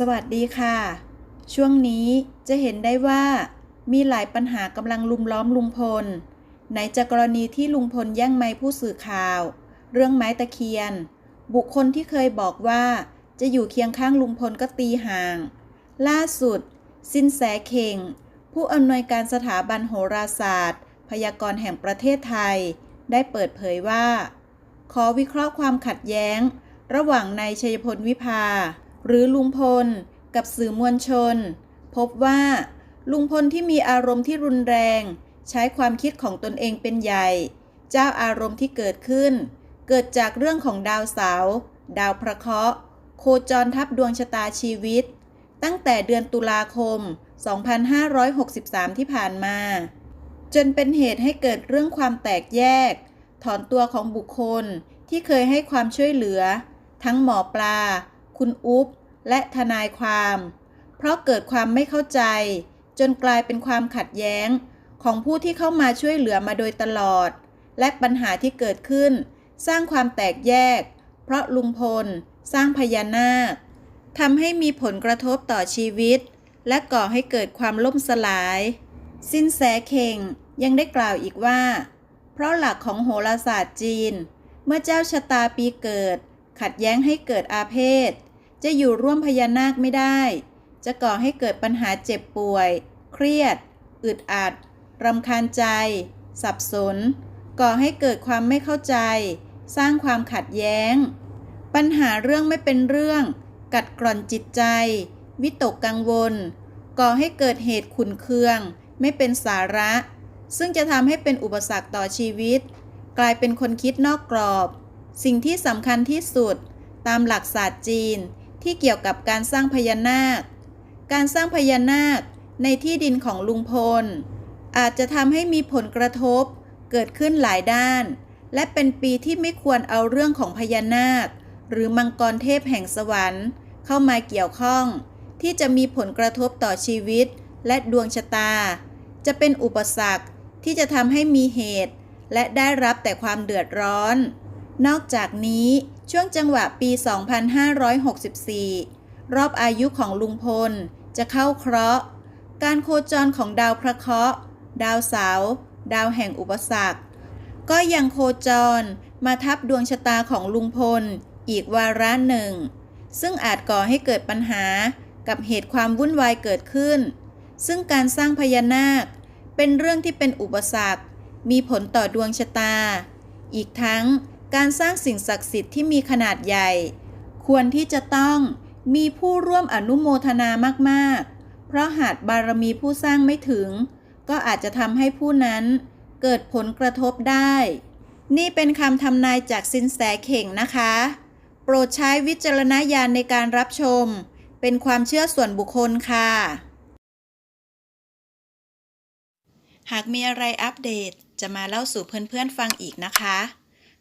สวัสดีค่ะ ช่วงนี้จะเห็นได้ว่ามีหลายปัญหากำลังลุมล้อมลุงพล ไหนจะกรณีที่ลุงพลแย่งไม้ผู้สื่อข่าว เรื่องไม้ตะเคียน บุคคลที่เคยบอกว่า จะอยู่เคียงข้างลุงพลก็ตีห่าง ล่าสุด สินแสเข่ง ผู้อำนวยการสถาบันโหราศาสตร์ พยากรณ์แห่งประเทศไทย ได้เปิดเผยว่า ขอวิเคราะห์ความขัดแย้ง ระหว่างนายชัยพลวิภา หรือลุงพล กับสื่อมวลชน พบว่า ลุงพลที่มีอารมณ์ที่รุนแรง ใช้ความคิดของตนเองเป็นใหญ่ เจ้าอารมณ์ที่เกิดขึ้น เกิดจากเรื่องของดาวเสาร์ดาวพระเคราะห์โคจรทับดวงชะตาชีวิต ตั้งแต่เดือนตุลาคม 2563 ที่ผ่านมา จนเป็นเหตุให้เกิดเรื่องความแตกแยก ถอนตัวของบุคคลที่เคยให้ความช่วยเหลือ ทั้งหมอปลา คุณอุ๊บและทนายความ เพราะเกิดความไม่เข้าใจ จนกลายเป็นความขัดแย้ง ของผู้ที่เข้ามาช่วยเหลือมาโดยตลอด และปัญหาที่เกิดขึ้น สร้างความแตกแยก เพราะลุงพล สร้างพญานาคทำให้มีผลกระทบต่อชีวิต และก่อให้เกิดความล่มสลาย สินแสเข่งยังได้กล่าวอีกว่า เพราะหลักของโหราศาสตร์จีน เมื่อเจ้าชะตาปีเกิด ขัดแย้งให้เกิดอาเพศ จะอยู่ร่วมพญานาคไม่ได้ จะก่อให้เกิดปัญหาเจ็บป่วย เครียด อึดอัด รำคาญใจ สับสน ก่อให้เกิดความไม่เข้าใจ สร้างความขัดแย้ง ปัญหาเรื่องไม่เป็นเรื่อง กัดกร่อนจิตใจ วิตกกังวล ก่อให้เกิดเหตุขุนเคือง ไม่เป็นสาระ ซึ่งจะทำให้เป็นอุปสรรคต่อชีวิต กลายเป็นคนคิดนอกกรอบ สิ่งที่สำคัญที่สุด ตามหลักศาสตร์จีน ที่เกี่ยวกับการสร้างพญานาค การสร้างพญานาคในที่ดินของลุงพล อาจจะทำให้มีผลกระทบเกิดขึ้นหลายด้าน และเป็นปีที่ไม่ควรเอาเรื่องของพญานาค หรือมังกรเทพแห่งสวรรค์ เข้ามาเกี่ยวข้อง ที่จะมีผลกระทบต่อชีวิต และดวงชะตา จะเป็นอุปสรรคที่จะทำให้มีเหตุ และได้รับแต่ความเดือดร้อน นอกจากนี้ ช่วงจังหวะปี 2564 รอบอายุของลุงพล จะเข้าเคราะห์ การโคจรของดาวพระเคราะห์ ดาวเสาร์ดาวแห่งอุปสรรค ก็ยังโคจรมาทับดวงชะตาของลุงพล อีกวาระหนึ่ง ซึ่งอาจก่อให้เกิดปัญหากับเหตุความวุ่นวายเกิดขึ้น ซึ่งการสร้างพญานาค เป็นเรื่องที่เป็นอุปสรรค มีผลต่อดวงชะตา อีกทั้ง การสร้างสิ่งศักดิ์สิทธิ์ที่มีขนาดใหญ่ ควรที่จะต้องมีผู้ร่วมอนุโมทนามากๆ เพราะหากบารมีผู้สร้างไม่ถึง ก็อาจจะทำให้ผู้นั้นเกิดผลกระทบได้ นี่เป็นคำทำนายจากสินแสเข่งนะคะ โปรดใช้วิจารณญาณในการรับชม เป็นความเชื่อส่วนบุคคลค่ะ หากมีอะไรอัปเดตจะมาเล่าสู่เพื่อนๆฟังอีกนะคะ